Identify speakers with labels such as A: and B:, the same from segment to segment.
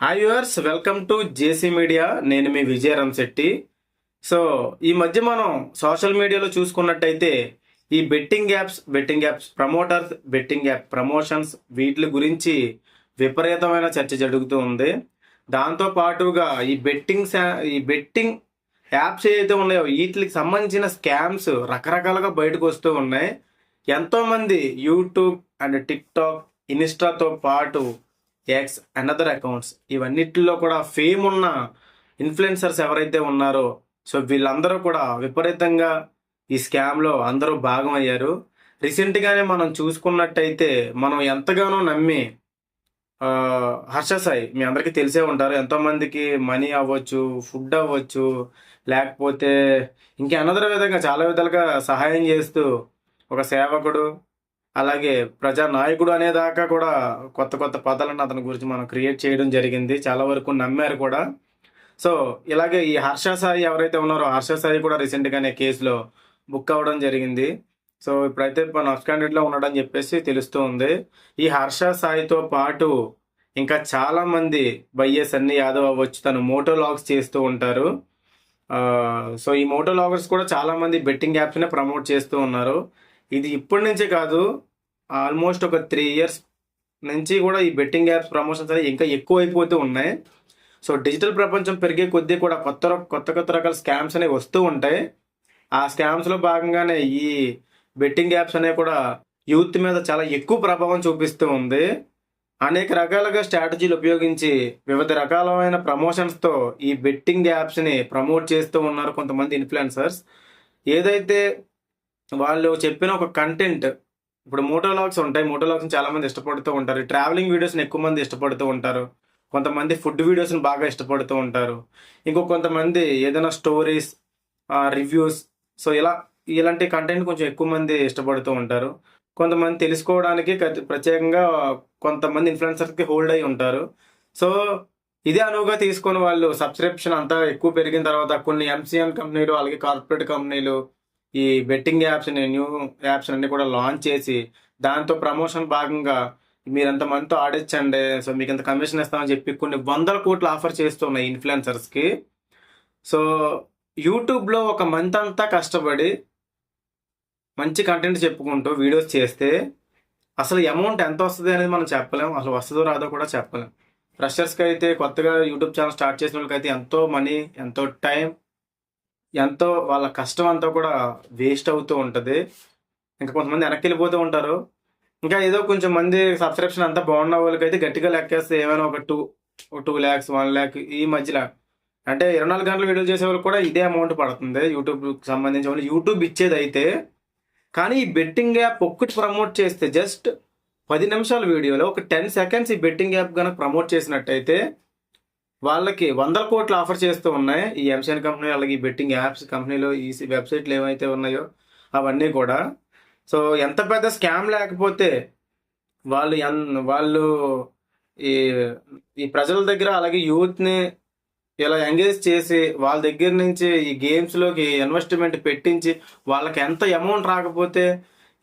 A: Hi viewers welcome to JC media నేను మీ Vijayaram Shetty so ఈ మధ్య మనం సోషల్ మీడియాలో చూసుకున్నట్టయితే ఈ betting apps betting apps promoters betting app promotions వీటి గురించి విపరీతమైన చర్చ జరుగుతూ ఉంది. దాంతో పాటుగా ఈ బెట్టింగ్ ఈ బెట్టింగ్ యాప్స్ ఏదైతే ఉన్నాయో వీటికి సంబంధించిన స్కామ్స్ రకరకాలుగా బయటకు వస్తూ ఉన్నాయి. ఎంతోమంది యూట్యూబ్ అండ్ టిక్టాక్ ఇన్స్టాతో పాటు ఎక్స్ అనదర్ అకౌంట్స్ ఇవన్నిటిలో కూడా ఫేమ్ ఉన్న ఇన్ఫ్లుయెన్సర్స్ ఎవరైతే ఉన్నారో సో వీళ్ళందరూ కూడా విపరీతంగా ఈ స్కామ్లో అందరూ భాగమయ్యారు. రీసెంట్గానే మనం చూసుకున్నట్టయితే మనం ఎంతగానో నమ్మి హర్ష సాయి మీ అందరికీ తెలిసే ఉంటారు. ఎంతోమందికి మనీ అవ్వచ్చు ఫుడ్ అవ్వచ్చు లేకపోతే ఇంకా అనదర్ విధంగా చాలా విధాలుగా సహాయం చేస్తూ ఒక సేవకుడు అలాగే ప్రజా నాయకుడు అనేదాకా కూడా కొత్త కొత్త పదాలను అతని గురించి మనం క్రియేట్ చేయడం జరిగింది. చాలా వరకు నమ్మారు కూడా. సో ఇలాగే ఈ హర్ష సాయి ఎవరైతే ఉన్నారో హర్ష సాయి కూడా రీసెంట్గానే కేసులో బుక్ అవ్వడం జరిగింది. సో ఇప్పుడైతే మన క్యాండిడేట్లో ఉన్నాడని చెప్పేసి తెలుస్తూ ఉంది. ఈ హర్ష సాయితో పాటు ఇంకా చాలామంది బయ్యే సన్నీ యాదవ్ అవ్వచ్చు తను మోటో లాగ్స్ చేస్తూ ఉంటారు. సో ఈ మోటో లాగర్స్ కూడా చాలా మంది బెట్టింగ్ యాప్స్నే ప్రమోట్ చేస్తూ ఉన్నారు. ఇది ఇప్పటి నుంచే కాదు ఆల్మోస్ట్ ఒక త్రీ ఇయర్స్ నుంచి కూడా ఈ బెట్టింగ్ యాప్స్ ప్రమోషన్స్ అనేవి ఇంకా ఎక్కువ అయిపోతూ ఉన్నాయి. సో డిజిటల్ ప్రపంచం పెరిగే కొద్దీ కూడా కొత్త కొత్త కొత్త రకాల స్కామ్స్ అనేవి వస్తూ ఉంటాయి. ఆ స్కామ్స్లో భాగంగానే ఈ బెట్టింగ్ యాప్స్ అనేవి కూడా యూత్ మీద చాలా ఎక్కువ ప్రభావం చూపిస్తూ ఉంది. అనేక రకాలుగా స్ట్రాటజీలు ఉపయోగించి వివిధ రకాలమైన ప్రమోషన్స్తో ఈ బెట్టింగ్ యాప్స్ని ప్రమోట్ చేస్తూ ఉన్నారు కొంతమంది ఇన్ఫ్లుయెన్సర్స్ ఏదైతే వాళ్ళు చెప్పిన ఒక కంటెంట్ ఇప్పుడు మోటోలాగ్స్ ఉంటాయి. మోటోలాగ్స్ చాలామంది ఇష్టపడుతూ ఉంటారు. ట్రావెలింగ్ వీడియోస్ని ఎక్కువ మంది ఇష్టపడుతూ ఉంటారు. కొంతమంది ఫుడ్ వీడియోస్ని బాగా ఇష్టపడుతూ ఉంటారు. ఇంకో కొంతమంది ఏదైనా స్టోరీస్ రివ్యూస్ సో ఇలా ఇలాంటి కంటెంట్ కొంచెం ఎక్కువ మంది ఇష్టపడుతూ ఉంటారు. కొంతమంది తెలుసుకోవడానికి ప్రత్యేకంగా కొంతమంది ఇన్ఫ్లుయెన్సర్స్కి హోల్డ్ అయి ఉంటారు. సో ఇదే అనువుగా తీసుకొని వాళ్ళు సబ్స్క్రిప్షన్ అంతా ఎక్కువ పెరిగిన తర్వాత కొన్ని ఎంసీఎన్ కంపెనీలు అలాగే కార్పొరేట్ కంపెనీలు ఈ బెట్టింగ్ యాప్స్ న్యూ యాప్స్ అన్ని కూడా లాంచ్ చేసి దాంతో ప్రమోషన్ భాగంగా మీరు ఎంత మందితో ఆడించండి సో మీకు ఇంత కమిషన్ ఇస్తామని చెప్పి కొన్ని వందల కోట్లు ఆఫర్ చేస్తున్నాయి ఇన్ఫ్లుయెన్సర్స్కి సో యూట్యూబ్లో ఒక మంత్ అంతా కష్టపడి మంచి కంటెంట్ చెప్పుకుంటూ వీడియోస్ చేస్తే అసలు అమౌంట్ ఎంత వస్తుంది అనేది మనం చెప్పలేం అసలు వస్తుందో రాదో కూడా చెప్పలేం. ఫ్రెషర్స్కి అయితే కొత్తగా యూట్యూబ్ ఛానల్ స్టార్ట్ చేసిన వాళ్ళకైతే ఎంతో మనీ ఎంతో టైం ఎంతో వాళ్ళ కష్టం అంతా కూడా వేస్ట్ అవుతూ ఉంటుంది. ఇంకా కొంతమంది వెనక్కి వెళ్ళిపోతూ ఉంటారు. ఇంకా ఏదో కొంచెం మంది సబ్స్క్రిప్షన్ అంతా బాగున్న వాళ్ళకైతే గట్టిగా లెక్కేస్తే ఏమైనా ఒక two two lakhs one lakh ఈ మధ్యలో. అంటే ఇరవై నాలుగు గంటలు వీడియో చేసే వాళ్ళకి కూడా ఇదే అమౌంట్ పడుతుంది. యూట్యూబ్కి సంబంధించి వాళ్ళు యూట్యూబ్ ఇచ్చేది అయితే కానీ ఈ బెట్టింగ్ యాప్ ఒక్కటి ప్రమోట్ చేస్తే జస్ట్ పది నిమిషాల వీడియోలో ఒక టెన్ సెకండ్స్ ఈ బెట్టింగ్ యాప్ కనుక ప్రమోట్ చేసినట్టయితే వాళ్ళకి వందల కోట్లు ఆఫర్ చేస్తూ ఉన్నాయి. ఈ ఎంసీఎన్ కంపెనీ అలాగే ఈ బెట్టింగ్ యాప్స్ కంపెనీలు ఈ వెబ్సైట్లు ఏమైతే ఉన్నాయో అవన్నీ కూడా. సో ఎంత పెద్ద స్కామ్ లేకపోతే వాళ్ళు ఎన్ వాళ్ళు ఈ ఈ ప్రజల దగ్గర అలాగే యూత్ని ఇలా ఎంగేజ్ చేసి వాళ్ళ దగ్గర నుంచి ఈ గేమ్స్లోకి ఇన్వెస్ట్మెంట్ పెట్టించి వాళ్ళకి ఎంత అమౌంట్ రాకపోతే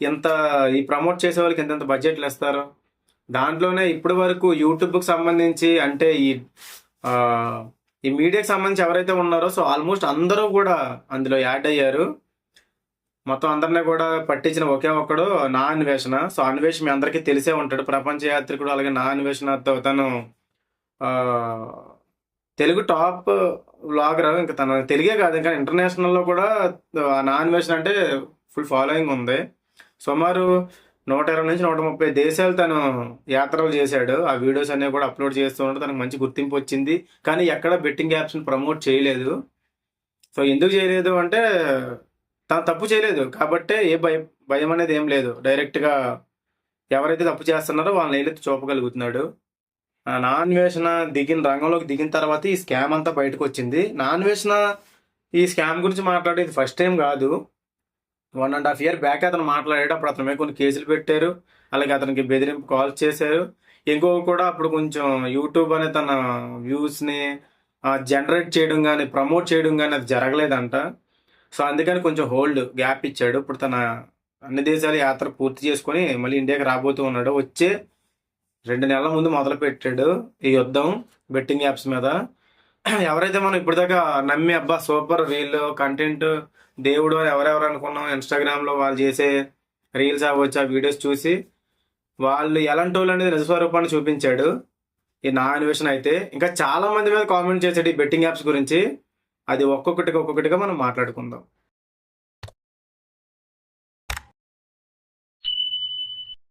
A: ఎంత ఈ ప్రమోట్ చేసే వాళ్ళకి ఎంతెంత బడ్జెట్లు ఇస్తారు? దాంట్లోనే ఇప్పటి వరకు యూట్యూబ్కి సంబంధించి అంటే ఈ ఈ మీడియాకి సంబంధించి ఎవరైతే ఉన్నారో సో ఆల్మోస్ట్ అందరూ కూడా అందులో యాడ్ అయ్యారు. మొత్తం అందరినీ కూడా పట్టించిన ఒకే ఒక్కడు నా అన్వేషణ. సో అన్వేషణ మీ అందరికీ తెలిసే ఉంటాడు. ప్రపంచ యాత్రికుడు అలాగే నా అన్వేషణతో తను తెలుగు టాప్ వ్లాగర్. ఇంకా తన తెలుగే కాదు. ఇంకా ఇంటర్నేషనల్లో కూడా నా అన్వేషణ అంటే ఫుల్ ఫాలోయింగ్ ఉంది. సుమారు నూట ఇరవై నుంచి నూట ముప్పై దేశాలు తను యాత్రలు చేశాడు. ఆ వీడియోస్ అనేవి కూడా అప్లోడ్ చేస్తూ ఉంటే తనకు మంచి గుర్తింపు వచ్చింది. కానీ ఎక్కడ బెట్టింగ్ యాప్స్ని ప్రమోట్ చేయలేదు. సో ఎందుకు చేయలేదు అంటే తను తప్పు చేయలేదు. కాబట్టే ఏ భయం భయం అనేది ఏం లేదు. డైరెక్ట్గా ఎవరైతే తప్పు చేస్తున్నారో వాళ్ళని ఏలెత్తి చూపగలుగుతున్నాడు. ఆ నా అన్వేషణ దిగిన రంగంలోకి దిగిన తర్వాత ఈ స్కామ్ అంతా బయటకు వచ్చింది. నా అన్వేషణ ఈ స్కామ్ గురించి మాట్లాడేది ఫస్ట్ టైం కాదు. One and half year back అతను మాట్లాడాడు అప్పుడు అతని మీద కొన్ని కేసులు పెట్టారు. అలాగే అతనికి బెదిరింపు కాల్ చేశారు. ఇంకో కూడా అప్పుడు కొంచెం యూట్యూబ్ అనే తన వ్యూస్ని జనరేట్ చేయడం కానీ ప్రమోట్ చేయడం కానీ అది జరగలేదంట. సో అందుకని కొంచెం హోల్డ్ గ్యాప్ ఇచ్చాడు. ఇప్పుడు తన అన్ని దేశాల యాత్ర పూర్తి చేసుకొని మళ్ళీ ఇండియాకి రాబోతూ ఉన్నాడు. వచ్చే రెండు నెలల ముందు మొదలు పెట్టాడు ఈ యుద్ధం బెట్టింగ్ యాప్స్ మీద. ఎవరైతే మనం ఇప్పటిదాకా నమ్మి అబ్బా సూపర్ రీల్ కంటెంట్ దేవుడు అని ఎవరెవరు అనుకున్నాం ఇన్స్టాగ్రామ్లో వాళ్ళు చేసే రీల్స్ అవ్వచ్చు ఆ వీడియోస్ చూసి వాళ్ళు ఎలాంటి వాళ్ళు అనేది నిజస్వరూపాన్ని చూపించాడు ఈ నా అన్వేషణ అయితే. ఇంకా చాలా మంది మీద కామెంట్ చేశాడు ఈ బెట్టింగ్ యాప్స్ గురించి అది ఒక్కొక్కటిగా ఒక్కొక్కటిగా మనం మాట్లాడుకుందాం.